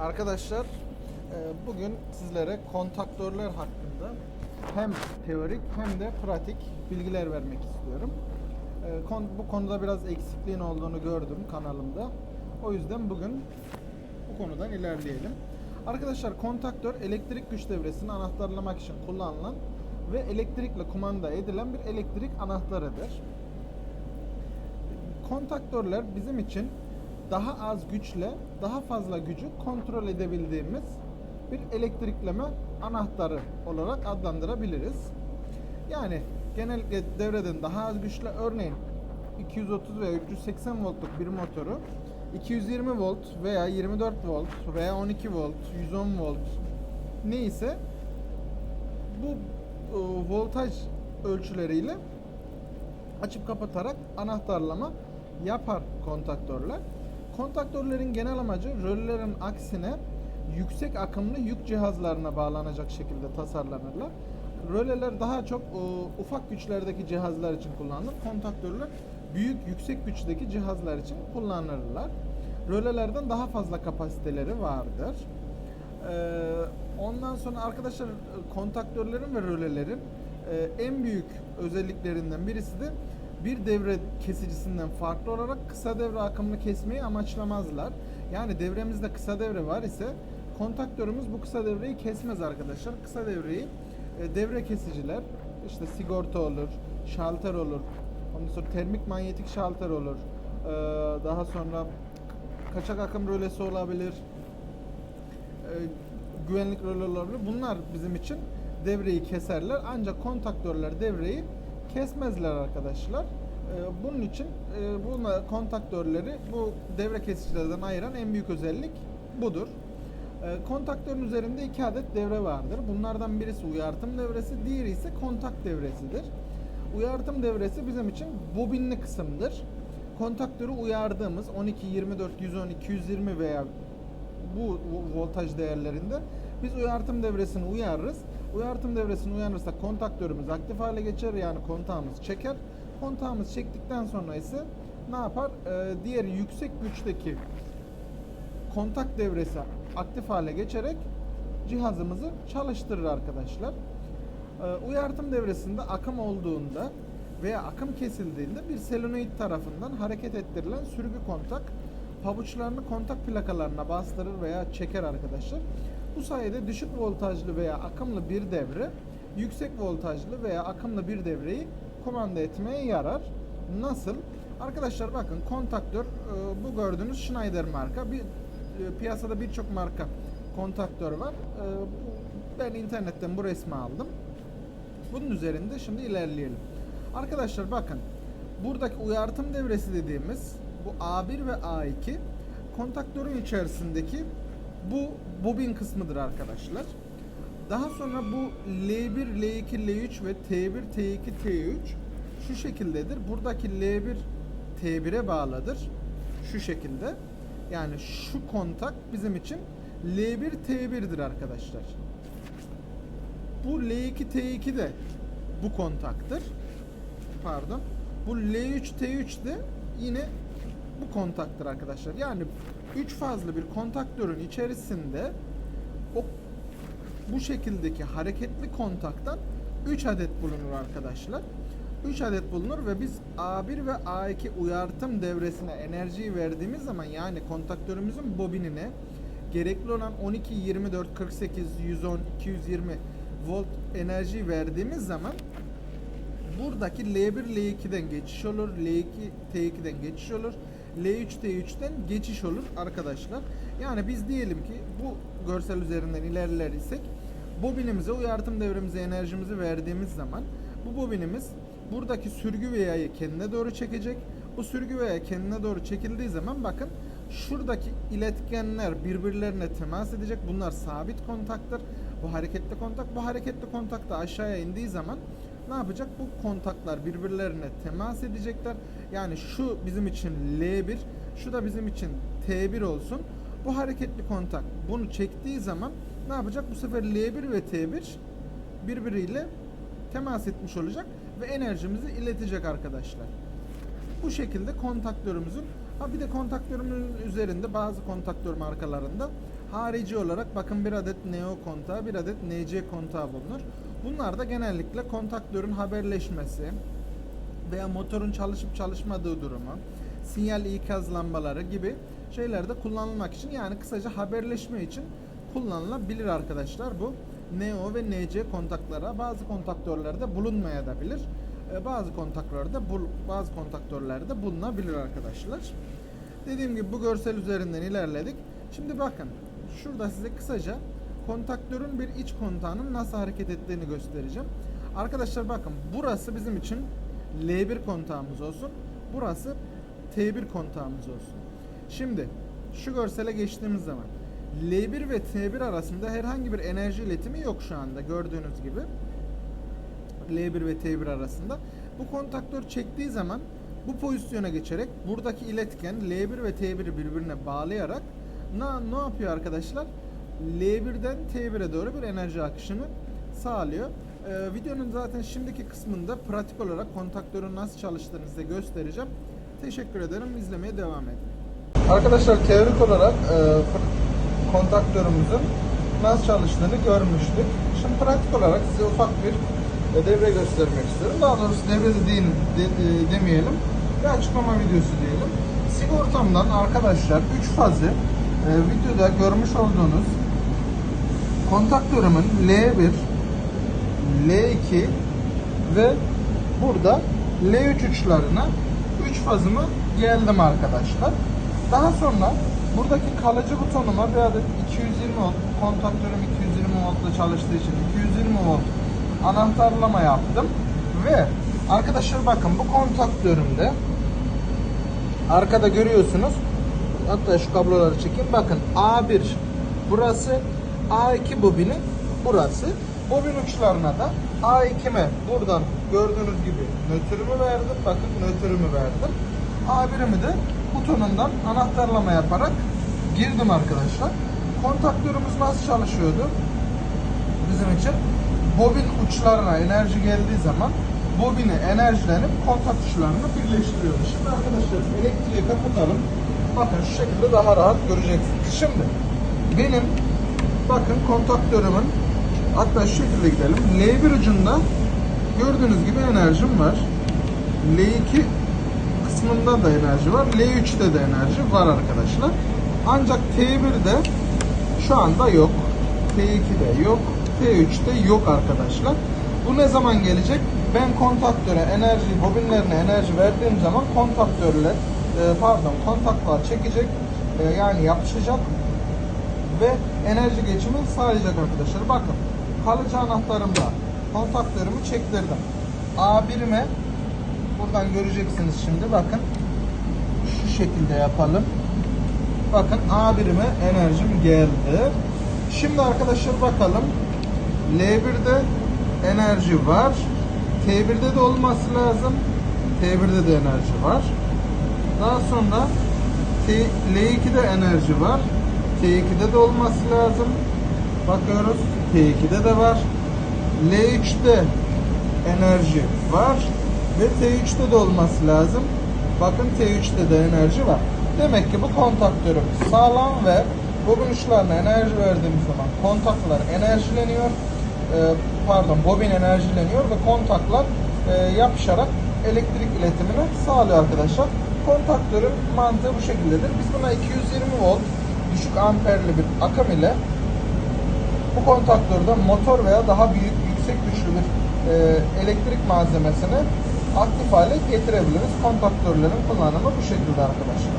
Arkadaşlar e, bugün sizlere kontaktörler hakkında hem teorik hem de pratik bilgiler vermek istiyorum. E, Bu konuda biraz eksikliğin olduğunu gördüm kanalımda. O yüzden bugün bu konudan ilerleyelim. Arkadaşlar kontaktör elektrik güç devresini anahtarlamak için kullanılan ve elektrikle kumanda edilen bir elektrik anahtarıdır. Kontaktörler bizim için daha az güçle daha fazla gücü kontrol edebildiğimiz bir elektrikleme anahtarı olarak adlandırabiliriz. Yani genellikle devreden daha az güçle örneğin 230 veya 380 voltluk bir motoru 220 volt veya 24 volt veya 12 volt, 110 volt neyse bu e, voltaj ölçüleriyle açıp kapatarak anahtarlama yapar kontaktörler. Kontaktörlerin genel amacı röllerin aksine yüksek akımlı yük cihazlarına bağlanacak şekilde tasarlanırlar. Röleler daha çok e, ufak güçlerdeki cihazlar için kullanılır. Kontaktörler büyük yüksek güçteki cihazlar için kullanılırlar. Rölelerden daha fazla kapasiteleri vardır. Ee, ondan sonra arkadaşlar e, kontaktörlerin ve rölelerin e, en büyük özelliklerinden birisi de bir devre kesicisinden farklı olarak kısa devre akımını kesmeyi amaçlamazlar. Yani devremizde kısa devre var ise kontaktörümüz bu kısa devreyi kesmez arkadaşlar. Kısa devreyi e, devre kesiciler işte sigorta olur, şalter olur. Ondan sonra termik manyetik şalter olur. Ee, daha sonra kaçak akım rölesi olabilir e, güvenlik rolü olabilir. Bunlar bizim için devreyi keserler. Ancak kontaktörler devreyi kesmezler arkadaşlar. E, bunun için e, bunlar kontaktörleri bu devre kesicilerden ayıran en büyük özellik budur. E, kontaktörün üzerinde iki adet devre vardır. Bunlardan birisi uyartım devresi, diğeri ise kontak devresidir. Uyartım devresi bizim için bobinli kısımdır. Kontaktörü uyardığımız 12, 24, 110, 220 veya bu voltaj değerlerinde biz uyartım devresini uyarırız. Uyartım devresini uyarırsak kontaktörümüz aktif hale geçer yani kontağımız çeker. Kontağımız çektikten sonra ise ne yapar? Ee, diğer yüksek güçteki kontak devresi aktif hale geçerek cihazımızı çalıştırır arkadaşlar. Ee, uyartım devresinde akım olduğunda veya akım kesildiğinde bir solenoid tarafından hareket ettirilen sürgü kontak pabuçlarını kontak plakalarına bastırır veya çeker arkadaşlar. Bu sayede düşük voltajlı veya akımlı bir devre yüksek voltajlı veya akımlı bir devreyi kumanda etmeye yarar. Nasıl? Arkadaşlar bakın kontaktör e, bu gördüğünüz Schneider marka. Bir e, piyasada birçok marka kontaktör var. E, Ben internetten bu resmi aldım. Bunun üzerinde şimdi ilerleyelim. Arkadaşlar bakın buradaki uyartım devresi dediğimiz bu A1 ve A2 kontaktörün içerisindeki bu bobin kısmıdır arkadaşlar. Daha sonra bu L1, L2, L3 ve T1, T2, T3 şu şekildedir. Buradaki L1 T1'e bağlıdır. Şu şekilde. Yani şu kontak bizim için L1 T1'dir arkadaşlar. Bu L2 T2 de bu kontaktır. Pardon. Bu L3 T3 de yine bu kontaktır arkadaşlar. Yani 3 fazlı bir kontaktörün içerisinde o bu şekildeki hareketli kontaktan 3 adet bulunur arkadaşlar. 3 adet bulunur ve biz A1 ve A2 uyartım devresine enerjiyi verdiğimiz zaman yani kontaktörümüzün bobinine gerekli olan 12, 24, 48, 110, 220 volt enerji verdiğimiz zaman buradaki L1 L2'den geçiş olur, L2 T2'den geçiş olur, L3 T3'ten geçiş olur arkadaşlar. Yani biz diyelim ki bu görsel üzerinden ilerler isek bobinimize uyartım devremize enerjimizi verdiğimiz zaman bu bobinimiz buradaki sürgü ve yayı kendine doğru çekecek. Bu sürgü ve yay kendine doğru çekildiği zaman bakın şuradaki iletkenler birbirlerine temas edecek. Bunlar sabit kontaktır. Bu hareketli kontak. Bu hareketli kontak da aşağıya indiği zaman ne yapacak? Bu kontaklar birbirlerine temas edecekler. Yani şu bizim için L1, şu da bizim için T1 olsun. Bu hareketli kontak bunu çektiği zaman ne yapacak? Bu sefer L1 ve T1 birbiriyle temas etmiş olacak ve enerjimizi iletecek arkadaşlar. Bu şekilde kontaktörümüzün ha bir de kontaktörümüzün üzerinde bazı kontaktör markalarında Harici olarak bakın bir adet Neo kontağı, bir adet NC kontağı bulunur. Bunlar da genellikle kontaktörün haberleşmesi veya motorun çalışıp çalışmadığı durumu, sinyal ikaz lambaları gibi şeylerde kullanılmak için yani kısaca haberleşme için kullanılabilir arkadaşlar bu Neo ve NC kontaklara bazı kontaktörlerde bulunmayabilir. Ee, Bazı kontaktörlerde bazı kontaktörlerde bulunabilir arkadaşlar. Dediğim gibi bu görsel üzerinden ilerledik. Şimdi bakın şurada size kısaca kontaktörün bir iç kontağının nasıl hareket ettiğini göstereceğim. Arkadaşlar bakın burası bizim için L1 kontağımız olsun. Burası T1 kontağımız olsun. Şimdi şu görsele geçtiğimiz zaman L1 ve T1 arasında herhangi bir enerji iletimi yok şu anda gördüğünüz gibi. L1 ve T1 arasında. Bu kontaktör çektiği zaman bu pozisyona geçerek buradaki iletken L1 ve T1'i birbirine bağlayarak ne, ne yapıyor arkadaşlar? L1'den T1'e doğru bir enerji akışını sağlıyor. Ee, videonun zaten şimdiki kısmında pratik olarak kontaktörün nasıl çalıştığını size göstereceğim. Teşekkür ederim. İzlemeye devam edin. Arkadaşlar teorik olarak e, kontaktörümüzün nasıl çalıştığını görmüştük. Şimdi pratik olarak size ufak bir e, devre göstermek istiyorum. Daha doğrusu devre de değil de- e, demeyelim. Bir açıklama videosu diyelim. Sigortamdan arkadaşlar 3 fazı e, videoda görmüş olduğunuz kontaktörümün L1, L2 ve burada L3 uçlarına 3 fazımı geldim arkadaşlar. Daha sonra buradaki kalıcı butonuma bir adet 220 volt kontaktörüm 220 voltla çalıştığı için 220 volt anahtarlama yaptım. Ve arkadaşlar bakın bu kontaktörümde arkada görüyorsunuz. Hatta şu kabloları çekeyim. Bakın A1 burası A2 bobini burası. Bobin uçlarına da A2'me buradan gördüğünüz gibi nötrümü verdim. Bakın nötrümü verdim. A1'imi de butonundan anahtarlama yaparak girdim arkadaşlar. Kontaktörümüz nasıl çalışıyordu? Bizim için. Bobin uçlarına enerji geldiği zaman bobini enerjilenip kontak uçlarını birleştiriyordu. Şimdi arkadaşlar elektriği kapatalım. Bakın şu şekilde daha rahat göreceksiniz. Şimdi benim bakın kontaktörümün hatta şu şekilde gidelim. L1 ucunda gördüğünüz gibi enerjim var. L2 kısmında da enerji var. L3'te de enerji var arkadaşlar. Ancak T1'de şu anda yok. T2'de yok. T3'te yok arkadaşlar. Bu ne zaman gelecek? Ben kontaktöre enerji, bobinlerine enerji verdiğim zaman kontaktörler, e, pardon kontaklar çekecek, e, yani yapışacak ve enerji geçimi sağlayacak arkadaşlar. Bakın kalıcı anahtarımla kontaktörümü çektirdim. A1'ime buradan göreceksiniz şimdi bakın şu şekilde yapalım. Bakın A1'ime enerjim geldi. Şimdi arkadaşlar bakalım. L1'de enerji var. T1'de de olması lazım. T1'de de enerji var. Daha sonra T, L2'de enerji var. T2'de de olması lazım. Bakıyoruz. T2'de de var. L3'te enerji var. Ve T3'te de olması lazım. Bakın T3'te de enerji var. Demek ki bu kontaktörüm sağlam ve bobin uçlarına enerji verdiğimiz zaman kontaklar enerjileniyor. Ee, pardon bobin enerjileniyor ve kontaklar e, yapışarak elektrik iletimini sağlıyor arkadaşlar. Kontaktörün mantığı bu şekildedir. Biz buna 220 volt düşük amperli bir akım ile bu kontaktörde motor veya daha büyük yüksek güçlü bir e, elektrik malzemesini aktif hale getirebiliriz. Kontaktörlerin kullanımı bu şekilde arkadaşlar.